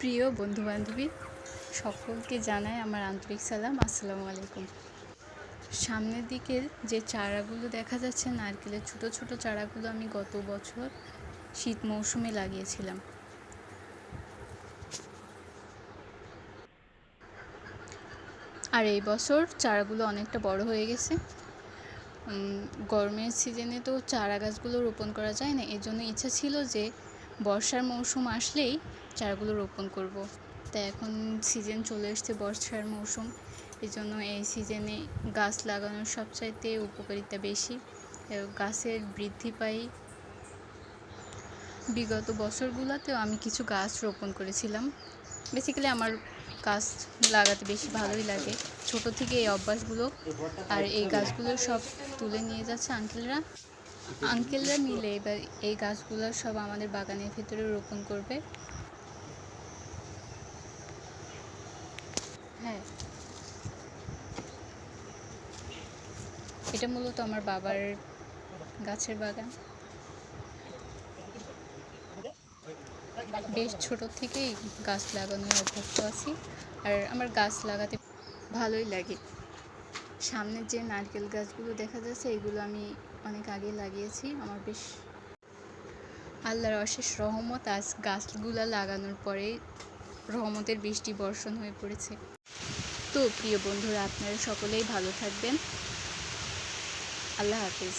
প্রিয় বন্ধুবান্ধবী, সকলকে জানাই আমার আন্তরিক সালাম। আসসালামু আলাইকুম। সামনের দিকের যে চারাগুলো দেখা যাচ্ছে, নারকেলের ছোট ছোট চারাগুলো আমি গত বছর শীত মৌসুমে লাগিয়েছিলাম। আর এই বছর চারাগুলো অনেকটা বড় হয়ে গেছে। গরমের সিজনে তো চারা গাছগুলো রোপণ করা যায় না। এর জন্য ইচ্ছা ছিল যে বর্ষার মৌসুম আসলেই চারাগুলো রোপণ করব। তাই এখন সিজন চলে এসছে বর্ষার মৌসুম। এই জন্য এই সিজনে গাছ লাগানোর সবচাইতে উপকারিতা বেশি। গাছের বৃদ্ধি পাই। বিগত বছরগুলোতেও আমি কিছু গাছ রোপণ করেছিলাম। বেসিক্যালি আমার গাছ লাগাতে বেশি ভালোই লাগে। ছোট থেকে এই অভ্যাসগুলো আর এই গাছগুলো সব তুলে নিয়ে যাচ্ছে আঙ্কেলরা আঙ্কেলরা মিলে এবার এই গাছগুলো সব আমাদের বাগানের ভিতরে রোপণ করবে। হ্যাঁ। এটা মূলত আমার বাবার গাছের বাগান। বেশ ছোট থেকেই গাছ লাগানোর অভ্যস্ত আছি। আর আমার গাছ লাগাতে ভালোই লাগে। সামনের যে নারকেল গাছগুলো দেখা যাচ্ছে, এগুলো আমি অনেক আগে লাগিয়েছি। আমার বেশ আল্লাহর অশেষ রহমত, আজ গাছগুলো লাগানোর পরে রহমতের বৃষ্টি বর্ষণ হয়ে পড়েছে। তো প্রিয় বন্ধুরা, আপনারা সকলেই ভালো থাকবেন। আল্লাহ হাফিজ।